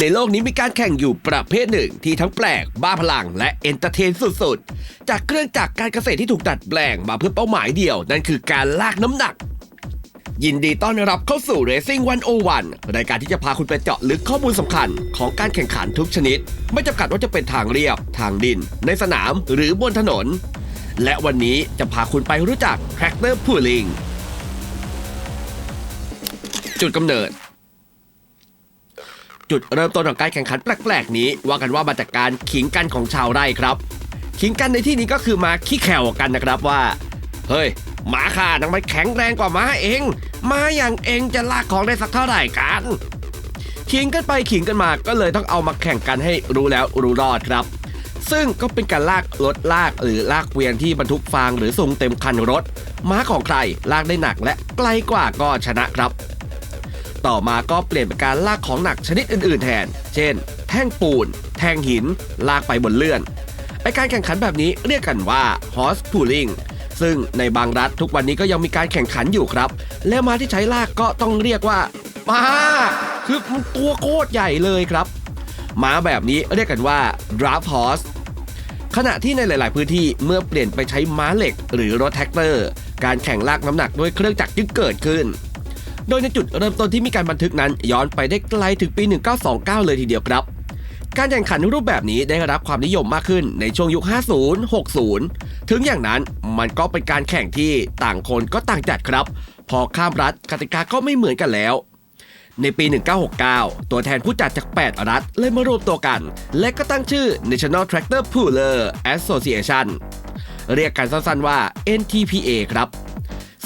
ในโลกนี้มีการแข่งอยู่ประเภทหนึ่งที่ทั้งแปลก บ้าพลังและเอนเตอร์เทนสุดๆ จากเครื่องจักรการเกษตรที่ถูกดัดแปลงมาเพื่อเป้าหมายเดียว นั่นคือการลากน้ำหนัก ยินดีต้อนรับเข้าสู่ Racing 101 รายการที่จะพาคุณไปเจาะลึกข้อมูลสำคัญของการแข่งขันทุกชนิด ไม่จำกัดว่าจะเป็นทางเรียบ ทางดิน ในสนามหรือบนถนน และวันนี้จะพาคุณไปรู้จัก Tractor Pulling จุดกำเนิด จุดเริ่มต้นของการแข่งขันแปลกๆนี้ ว่ากันว่ามาจากการขิงกันของชาวไร่ครับ ขิงกันในที่นี้ก็คือมาขี้แข่วกันนะครับว่า เฮ้ยหมาข้าทำไมแข็งแรงกว่าม้าเองม้าอย่างเองจะลากของได้สักเท่าไหร่กันขิงกันไปขิงกันมาก็เลยต้องเอามาแข่งกันให้รู้แล้วรู้รอดครับ ซึ่งก็เป็นการลากรถลากหรือลากเกวียนที่บรรทุกฟางหรือส่งเต็มคันรถ ม้าของใครลากได้หนักและไกลกว่าก็ชนะครับ ต่อมาก็เปลี่ยนเป็นการลากของหนักชนิดอื่น ๆ แทน เช่น แท่งปูน แท่งหิน ลากไปบนเลื่อนไอการแข่งขันแบบนี้เรียกกันว่า horse pulling ซึ่งในบางรัฐทุกวันนี้ก็ยังมีการแข่งขันอยู่ครับ และม้าที่ใช้ลากก็ต้องเรียกว่าม้าคือตัวโคตรใหญ่เลยครับ ม้าแบบนี้เรียกกันว่า draft horse ขณะที่ในหลาย ๆ พื้นที่เมื่อเปลี่ยนไปใช้ม้าเหล็ก หรือรถแท็กเตอร์ การแข่งลากน้ำหนักด้วยเครื่องจักรจึงเกิดขึ้น โดยในจุดเริ่มต้นที่มีการบันทึกนั้น ย้อนไปได้ไกลถึงปี 1929 เลยทีเดียวครับ การแข่งขันรูปแบบนี้ได้รับความนิยมมากขึ้นในช่วงยุค 50 60 ถึงอย่างนั้นมันก็เป็นการแข่งที่ต่างคนก็ต่างจัดครับ พอข้ามรัฐกติกาก็ไม่เหมือนกันแล้วในปี 1969 ตัวแทนผู้จัดจาก 8 รัฐเลยมารวมตัวกัน และก็ตั้งชื่อ National Tractor Puller Association เรียกกันสั้นๆว่า NTPA ครับ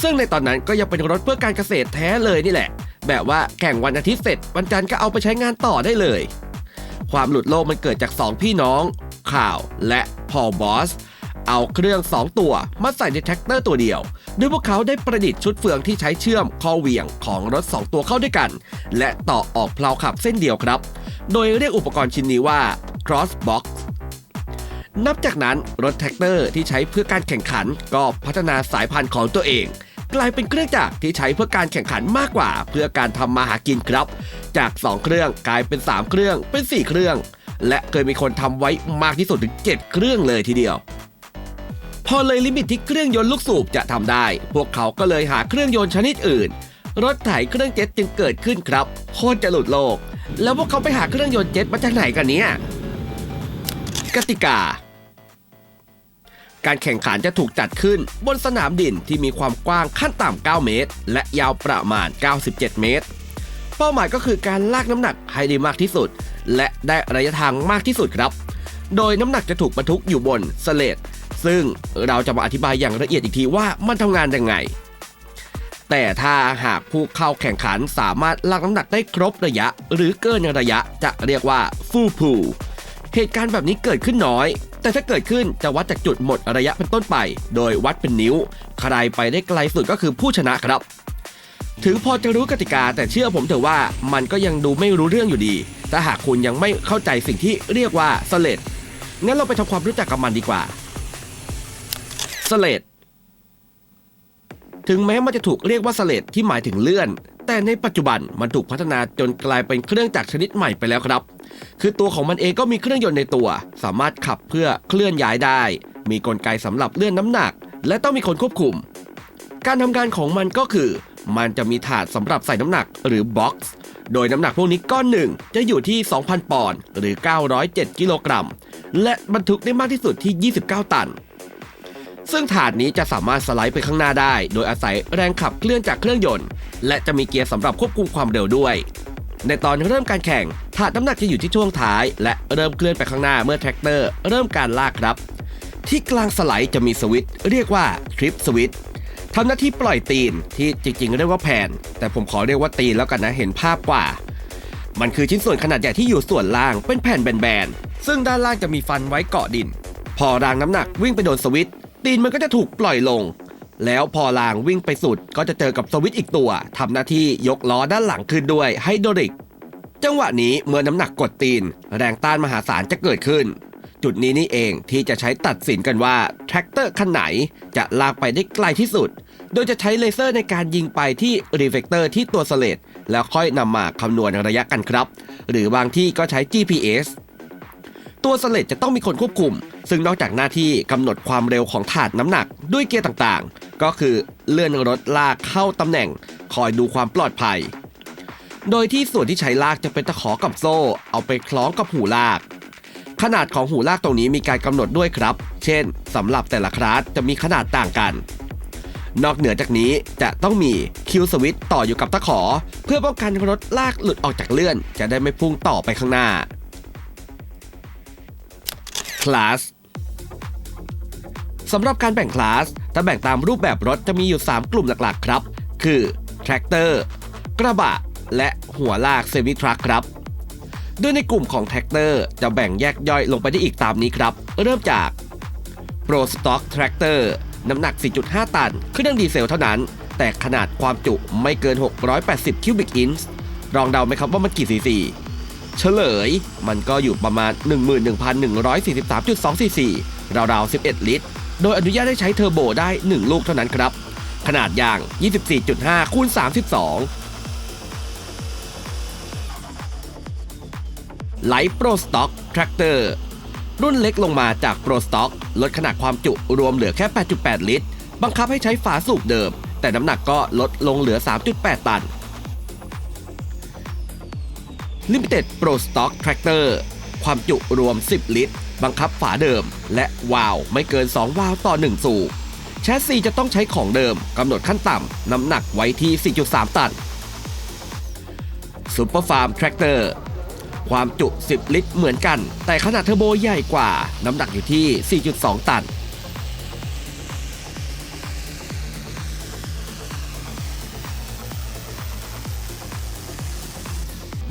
ซึ่งในตอนนั้นก็ยังเป็นรถเพื่อการเกษตรแท้เลยนี่แหละ แบบว่าแข่งวันอาทิตย์เสร็จวันจันทร์ก็เอาไปใช้งานต่อได้เลย ความหลุดโลกมันเกิดจาก 2 พี่น้อง ข่าวและพอลบอสเอาเครื่อง 2 ตัวมาใส่ในแท็กเตอร์ตัวเดียว โดยพวกเขาได้ประดิษฐ์ชุดเฟืองที่ใช้เชื่อมคอเหวี่ยงของรถ 2 ตัวเข้าด้วยกัน และต่อออกเพลาขับเส้นเดียวครับ โดยเรียกอุปกรณ์ชิ้นนี้ว่า cross box นับจากนั้นรถแท็กเตอร์ที่ใช้เพื่อการแข่งขันก็พัฒนาสายพันธุ์ของตัวเอง กลายเป็นเครื่องจักรที่ใช้เพื่อการแข่งขันมากกว่า เพื่อการทำมาหากินครับ จาก 2 เครื่องกลายเป็น 3 เครื่องเป็น 4 เครื่อง และเคยมีคนทำไว้มากที่สุดถึง 7 เครื่องเลยทีเดียว พอเลยลิมิตที่เครื่องยนต์ลูกสูบจะทำได้ พวกเขาก็เลยหาเครื่องยนต์ชนิดอื่น รถไถเครื่องเจ็ตจึงเกิดขึ้นครับโคตรจะหลุดโลก แล้วพวกเขาไปหาเครื่องยนต์เจ็ตมาจากไหนกันเนี่ยกติกา การแข่งขันจะถูกจัดขึ้นบนสนามดินที่มีความกว้างขั้นต่ำ 9 เมตร และยาวประมาณ 97 เมตร เป้าหมายก็คือการลากน้ำหนักให้ได้มากที่สุด และได้ระยะทางมากที่สุดครับ โดยน้ำหนักจะถูกบรรทุกอยู่บนสเลดซึ่งเราจะมาอธิบายอย่างละเอียดอีกทีว่ามันทำงานยังไง แต่ถ้าหากผู้เข้าแข่งขันสามารถลากน้ำหนักได้ครบระยะ หรือเกินระยะจะเรียกว่า full pull เหตุการณ์แบบนี้เกิดขึ้นน้อย แต่ถ้าเกิดขึ้นจะวัดจากจุดหมดระยะเป็นต้นไป โดยวัดเป็นนิ้ว ใครไปได้ไกลสุดก็คือผู้ชนะครับ ถึงพอจะรู้กติกาแต่เชื่อผมเถอะว่ามันก็ยังดูไม่รู้เรื่องอยู่ดี ถ้าหากคุณยังไม่เข้าใจสิ่งที่เรียกว่าสเลดงั้นเราไปทำความรู้จักกับมันดีกว่าสเลดถึงแม้มันจะถูกเรียกว่าสเลดที่หมายถึงเลื่อน แต่ในปัจจุบันมันถูกพัฒนาจนกลายเป็นเครื่องจักรชนิดใหม่ไปแล้วครับ คือตัวของมันเองก็มีเครื่องยนต์ในตัว สามารถขับเพื่อเคลื่อนย้ายได้ มีกลไกสำหรับเลื่อนน้ำหนัก และต้องมีคนควบคุม การทำงานของมันก็คือ มันจะมีถาดสำหรับใส่น้ำหนักหรือบ็อกซ์ โดยน้ำหนักพวกนี้ก้อนหนึ่งจะอยู่ที่ 2,000 ปอนด์หรือ 907 กิโลกรัม และบรรทุกได้มากที่สุดที่ 29 ตันซึ่งถาดนี้จะสามารถสไลด์ไปข้างหน้าได้ โดยอาศัยแรงขับเคลื่อนจากเครื่องยนต์ และจะมีเกียร์สำหรับควบคุมความเร็วด้วย ในตอนเริ่มการแข่งถาดน้ำหนักจะอยู่ที่ช่วงท้าย และเริ่มเคลื่อนไปข้างหน้าเมื่อแท็กเตอร์เริ่มการลากครับ ที่กลางสไลด์จะมีสวิตช์เรียกว่าทริปสวิตช์ทำหน้าที่ปล่อยตีนที่จริงๆ เรียกว่าแผ่นแต่ผมขอเรียกว่าตีนแล้วกันนะเห็นภาพกว่า มันคือชิ้นส่วนขนาดใหญ่ที่อยู่ส่วนล่างเป็นแผ่นแบนๆซึ่งด้านล่างจะมีฟันไว้เกาะดิน พอรางน้ำหนักวิ่งไปโดนสวิตช์ตีนมันก็จะถูกปล่อยลง แล้วพอรางวิ่งไปสุดก็จะเจอกับสวิตช์อีกตัวทำหน้าที่ยกล้อด้านหลังขึ้นด้วยไฮดรอลิก จังหวะนี้เมื่อน้ำหนักกดตีน แรงต้านมหาศาลจะเกิดขึ้น จุดนี้นี่เองที่จะใช้ตัดสินกันว่าแทรกเตอร์คันไหนจะลากไปได้ไกลที่สุด โดยจะใช้เลเซอร์ในการยิงไปที่รีเฟกเตอร์ที่ตัวสเลดแล้วค่อยนำมาคำนวณระยะกันครับ หรือบางที่ก็ใช้ GPS ตัวสเลดจะต้องมีคนควบคุม ซึ่งนอกจากหน้าที่กำหนดความเร็วของถาดน้ำหนักด้วยเกียร์ต่างๆ ก็คือเลื่อนรถลากเข้าตำแหน่ง คอยดูความปลอดภัย โดยที่ส่วนที่ใช้ลากจะเป็นตะขอกับโซ่ เอาไปคล้องกับหูลาก ขนาดของหูลากตรงนี้มีการกำหนดด้วยครับ เช่นสำหรับแต่ละคลาสจะมีขนาดต่างกัน นอกเหนือจากนี้จะต้องมีคิวสวิตต่ออยู่กับตะขอ เพื่อป้องกันรถลากหลุดออกจากเลื่อน จะได้ไม่พุ่งต่อไปข้างหน้าคลา สำหรับการแบ่งคลาสถ้าแบ่งตามรูปแบบรถจะมีอยู่ 3 กลุ่มหลักๆ ครับ คือแทรกเตอร์กระบะ และหัวลากเซมิทรัคครับโดยในกลุ่มของแท็กเตอร์จะแบ่งแยกย่อยลงไปได้อีกตามนี้ครับ เริ่มจาก Pro Stock Tractor น้ำหนัก 4.5 ตันเครื่องดีเซลเท่านั้น แต่ขนาดความจุไม่เกิน 680 คิวบิกอินส์ลองเดาไหมครับว่ามันกี่ซีซีเฉลย มันก็อยู่ประมาณ 11,143.2ซีซีราวๆ 11 ลิตร โดยอนุญาตให้ใช้เทอร์โบได้ 1 ลูกเท่านั้นครับ ขนาดยาง 24.5คูณ32ไลท์โปรสต็อกแทรกเตอร์รุ่นเล็กลงมาจากโปรสต็อกลดขนาดความจุรวมเหลือแค่ 8.8 ลิตร บังคับให้ใช้ฝาสูบเดิม แต่น้ำหนักก็ลดลงเหลือ 3.8 ตัน Limited Pro Stock Tractor ความจุรวม 10 ลิตร บังคับฝาเดิม และวาล์วไม่เกิน 2 วาล์วต่อ 1 สูบแชสซีจะต้องใช้ของเดิมกำหนดขั้นต่ำน้ำหนักไว้ที่ 4.3 ตัน Super Farm Tractor ความจุ 10 ลิตรเหมือนกัน แต่ขนาดเทอร์โบใหญ่กว่า น้ำหนักอยู่ที่ 4.2 ตัน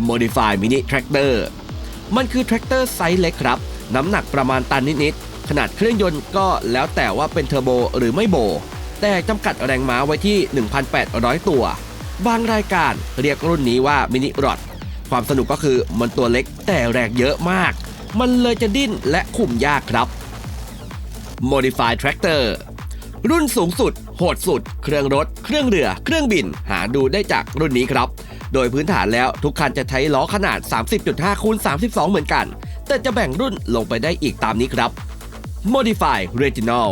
Modify Mini Tractor มันคือแทรกเตอร์ไซส์เล็กครับ น้ำหนักประมาณตันนิดๆ ขนาดเครื่องยนต์ก็แล้วแต่ว่าเป็นเทอร์โบหรือไม่โบ แต่จำกัดแรงม้าไว้ที่ 1,800 ตัว บางรายการเรียกรุ่นนี้ว่ามินิรอดความสนุกก็คือมันตัวเล็กแต่แรงเยอะมาก มันเลยจะดิ้นและคุมยากครับ Modified Tractor รุ่นสูงสุด โหดสุด เครื่องรถ เครื่องเรือ เครื่องบิน หาดูได้จากรุ่นนี้ครับ โดยพื้นฐานแล้วทุกคันจะใช้ล้อขนาด 30.5คูณ32 เหมือนกัน แต่จะแบ่งรุ่นลงไปได้อีกตามนี้ครับ Modify Regional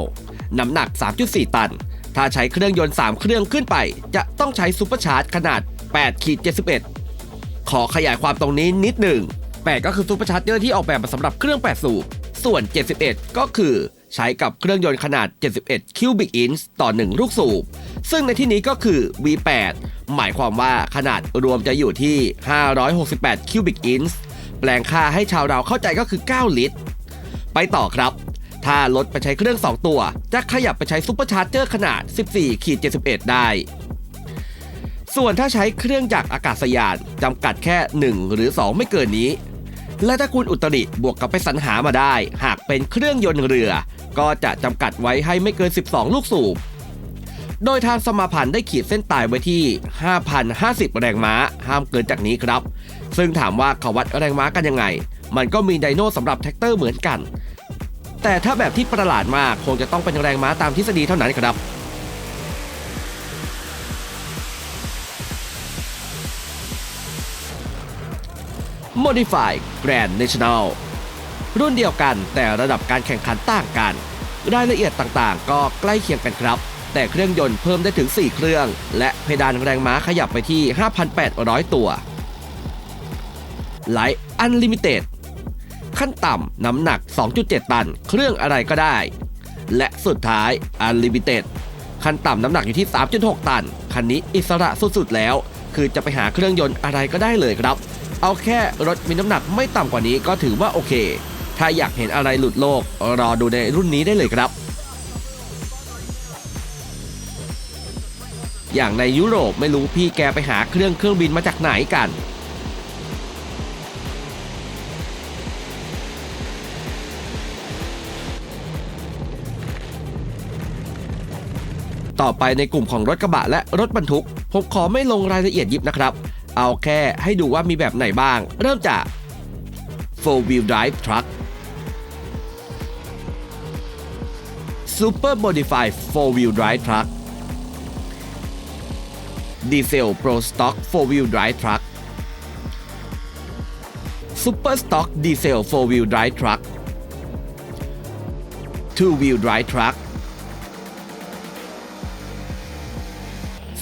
น้ำหนัก 3.4 ตัน ถ้าใช้เครื่องยนต์ 3 เครื่องขึ้นไป จะต้องใช้ซูเปอร์ชาร์จขนาด8ขีด71 ขอขยายความตรงนี้นิดหนึ่ง8ก็คือซูเปอร์ชาร์เจอร์ที่ออกแบบมาสำหรับเครื่อง 8 สูบ ส่วน 71 ก็คือใช้กับเครื่องยนต์ขนาด 71 คิวบิกอินส์ต่อ 1 ลูกสูบ ซึ่งในที่นี้ก็คือ V8 หมายความว่าขนาดรวมจะอยู่ที่ 568 คิวบิกอินส์ แปลงค่าให้ชาวเราเข้าใจก็คือ 9 ลิตร ไปต่อครับ ถ้ารถไปใช้เครื่อง 2 ตัว จะขยับไปใช้ซูเปอร์ชาร์เจอร์ขนาด 14ขีด71 ได้ ส่วนถ้าใช้เครื่องจักรอากาศยานจำกัดแค่ 1 หรือ 2 ไม่เกินนี้ และถ้าคุณอุตริบวกกับไปสรรหามาได้ หากเป็นเครื่องยนต์เรือ ก็จะจำกัดไว้ให้ไม่เกิน 12 ลูกสูบ โดยทางสมาพันธ์ได้ขีดเส้นตายไว้ที่ 5,050 แรงม้า ห้ามเกินจากนี้ครับ ซึ่งถามว่าเขาวัดแรงม้ากันยังไง มันก็มีไดโนสำหรับแท็กเตอร์เหมือนกัน แต่ถ้าแบบที่ประหลาดมากคงจะต้องเป็นแรงม้าตามทฤษฎีเท่านั้นครับ Modify Grand National รุ่นเดียวกันแต่ระดับการแข่งขันต่างกัน รายละเอียดต่างๆ ก็ใกล้เคียงกันครับ แต่เครื่องยนต์เพิ่มได้ถึง 4 เครื่อง และเพดานแรงม้าขยับไปที่ 5,800 ตัว Light Unlimited ขั้นต่ำน้ำหนัก 2.7 ตัน เครื่องอะไรก็ได้ และสุดท้าย Unlimited ขั้นต่ำน้ำหนักอยู่ที่ 3.6 ตัน คันนี้อิสระสุดๆแล้ว คือจะไปหาเครื่องยนต์อะไรก็ได้เลยครับ เอาแค่รถมีน้ำหนักไม่ต่ำกว่านี้ก็ถือว่าโอเค ถ้าอยากเห็นอะไรหลุดโลก รอดูในรุ่นนี้ได้เลยครับ อย่างในยุโรปไม่รู้พี่แกไปหาเครื่องเครื่องบินมาจากไหนกัน ต่อไปในกลุ่มของรถกระบะและรถบรรทุก ผมขอไม่ลงรายละเอียดยิบนะครับ เอาแค่ให้ดูว่ามีแบบไหนบ้าง เริ่มจาก4 wheel drive truck Super Modified 4 wheel drive truck Diesel Pro Stock 4-Wheel Drive Truck Super Stock Diesel 4-Wheel Drive Truck Two-Wheel Drive Truck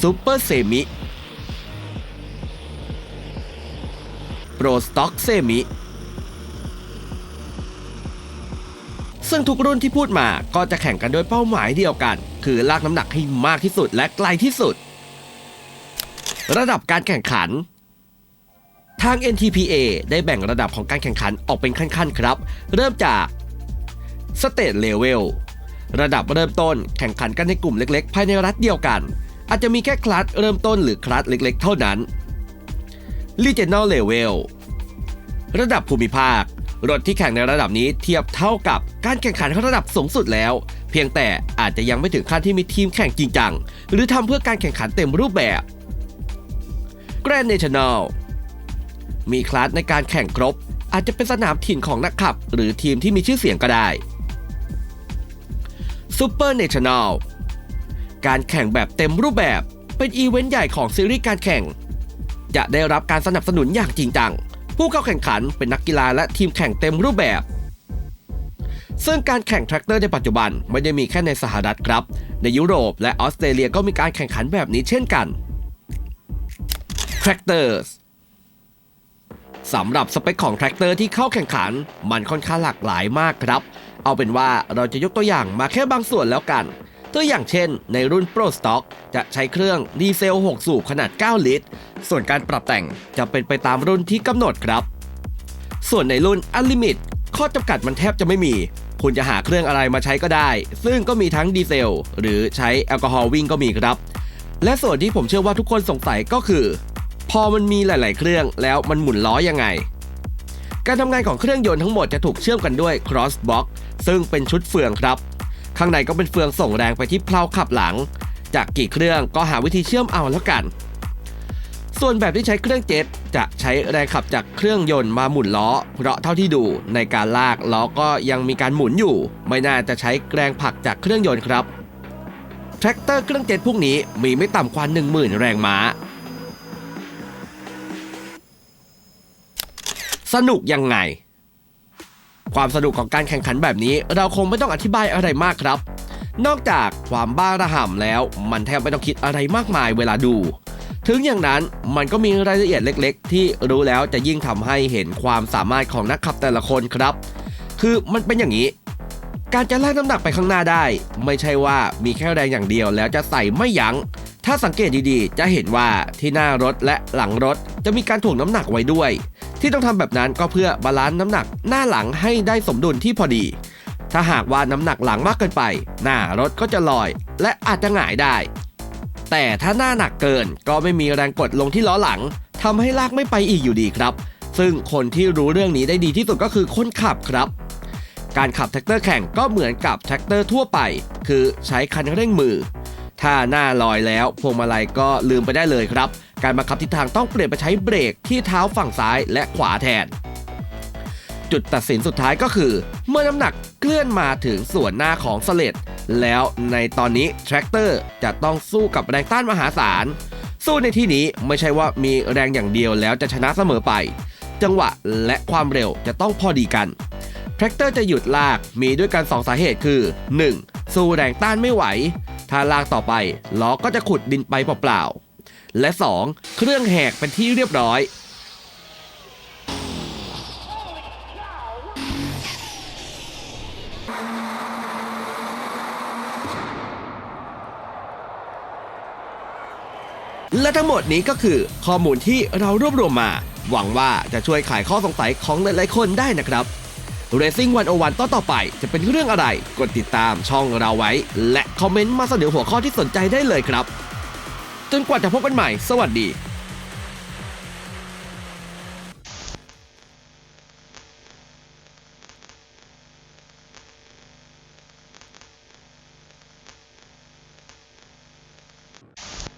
Super Semi Pro Stock Semi ซึ่งทุกรุ่นที่พูดมาก็จะแข่งกันด้วยเป้าหมายเดียวกัน คือลากน้ำหนักให้มากที่สุดและไกลที่สุด ระดับการแข่งขัน ทาง NTPA ได้แบ่งระดับของการแข่งขันออกเป็นขั้นๆครับ เริ่มจาก State Level ระดับเริ่มต้นแข่งขันกันในกลุ่มเล็กๆ ภายในรัฐเดียวกัน อาจจะมีแค่คลาสเริ่มต้นหรือคลาสเล็กๆ เท่านั้น Regional Level ระดับภูมิภาค รถที่แข่งในระดับนี้เทียบเท่ากับการแข่งขันระดับสูงสุดแล้ว เพียงแต่อาจจะยังไม่ถึงขั้นที่มีทีมแข่งจริงจัง หรือทำเพื่อการแข่งขันเต็มรูปแบบ Grand National มีคลาสในการแข่งครบ อาจจะเป็นสนามถิ่นของนักขับ หรือทีมที่มีชื่อเสียงก็ได้ Super National การแข่งแบบเต็มรูปแบบเป็นอีเวนต์ใหญ่ของซีรีส์การแข่ง จะได้รับการสนับสนุนอย่างจริงจัง ผู้เข้าแข่งขันเป็นนักกีฬาและทีมแข่งเต็มรูปแบบ ซึ่งการแข่งแทรกเตอร์ในปัจจุบันไม่ได้มีแค่ในสหรัฐครับ ในยุโรปและออสเตรเลียก็มีการแข่งขันแบบนี้เช่นกัน Tractors สำหรับสเปคของแทรกเตอร์ที่เข้าแข่งขัน มันค่อนข้างหลากหลายมากครับ เอาเป็นว่าเราจะยกตัวอย่างมาแค่บางส่วนแล้วกัน ตัวอย่างเช่น ในรุ่น Pro Stock จะใช้เครื่องดีเซล 6 สูบขนาด 9 ลิตร ส่วนการปรับแต่งจะเป็นไปตามรุ่นที่กำหนดครับ ส่วนในรุ่น Unlimit ข้อจำกัดมันแทบจะไม่มี คุณจะหาเครื่องอะไรมาใช้ก็ได้ ซึ่งก็มีทั้งดีเซล หรือใช้แอลกอฮอล์วิ่งก็มีครับ และส่วนที่ผมเชื่อว่าทุกคนสงสัยก็คือ พอมันมีหลาย ๆ เครื่องแล้วมันหมุนล้อยังไง การทำงานของเครื่องยนต์ทั้งหมดจะถูกเชื่อมกันด้วย cross box ซึ่งเป็นชุดเฟืองครับ ข้างในก็เป็นเฟืองส่งแรงไปที่เพลาขับหลัง จากกี่เครื่องก็หาวิธีเชื่อมเอาแล้วกัน ส่วนแบบที่ใช้เครื่องเจ็ตจะใช้แรงขับจากเครื่องยนต์มาหมุนล้อ เพราะเท่าที่ดูในการลากล้อก็ยังมีการหมุนอยู่ ไม่น่าจะใช้แรงผลักจากเครื่องยนต์ครับแทรกเตอร์เครื่องเจ็ตพวกนี้มีไม่ต่ำกว่า10,000 แรงม้า สนุกยังไง ความสนุกของการแข่งขันแบบนี้ เราคงไม่ต้องอธิบายอะไรมากครับ นอกจากความบ้าระห่ำแล้ว มันแทบไม่ต้องคิดอะไรมากมายเวลาดู ถึงอย่างนั้นมันก็มีรายละเอียดเล็ก ๆ ที่รู้แล้วจะยิ่งทำให้เห็นความสามารถของนักขับแต่ละคนครับ คือมันเป็นอย่างนี้การจะลากน้ำหนักไปข้างหน้าได้ ไม่ใช่ว่ามีแค่แรงอย่างเดียวแล้วจะใส่ไม่ยัง้ง ถ้าสังเกตดีๆ จะเห็นว่าที่หน้ารถและหลังรถจะมีการถ่วงน้ำหนักไว้ด้วย ที่ต้องทำแบบนั้นก็เพื่อบาลานซ์น้ำหนักหน้าหลังให้ได้สมดุลที่พอดี ถ้าหากว่าน้ำหนักหลังมากเกินไป หน้ารถก็จะลอย และอาจจะหงายได้ แต่ถ้าหน้าหนักเกินก็ไม่มีแรงกดลงที่ล้อหลังทำให้ลากไม่ไปอีกอยู่ดีครับ ซึ่งคนที่รู้เรื่องนี้ได้ดีที่สุดก็คือคนขับครับ การขับแท็กเตอร์แข่งก็เหมือนกับแท็กเตอร์ทั่วไป คือใช้คันเร่งมือ ถ้าหน้าลอยแล้วพวงมาลัยก็ลืมไปได้เลยครับ การบังคับทิศทางต้องเปลี่ยนไปใช้เบรกที่เท้าฝั่งซ้ายและขวาแทน จุดตัดสินสุดท้ายก็คือ เมื่อน้ำหนักเคลื่อนมาถึงส่วนหน้าของสเลดแล้วในตอนนี้แทรกเตอร์จะต้องสู้กับแรงต้านมหาศาล สู้ในที่นี้ไม่ใช่ว่ามีแรงอย่างเดียวแล้วจะชนะเสมอไป จังหวะและความเร็วจะต้องพอดีกันแทรกเตอร์จะหยุดลากมีด้วยกัน 2 สาเหตุคือ 1. สู้แรงต้านไม่ไหว ถ้าลากต่อไปล้อก็จะขุดดินไปเปล่าๆ และ 2. เครื่องแหกเป็นที่เรียบร้อยและทั้งหมดนี้ก็คือข้อมูลที่เรารวบรวมมา หวังว่าจะช่วยขายข้อสงสัยของหลายๆคนได้นะครับ Racing 101 ต่อต่อไปจะเป็นเรื่องอะไร กดติดตามช่องเราไว้ และคอมเมนต์มาเสนอหัวข้อที่สนใจได้เลยครับ จนกว่าจะพบกันใหม่ สวัสดี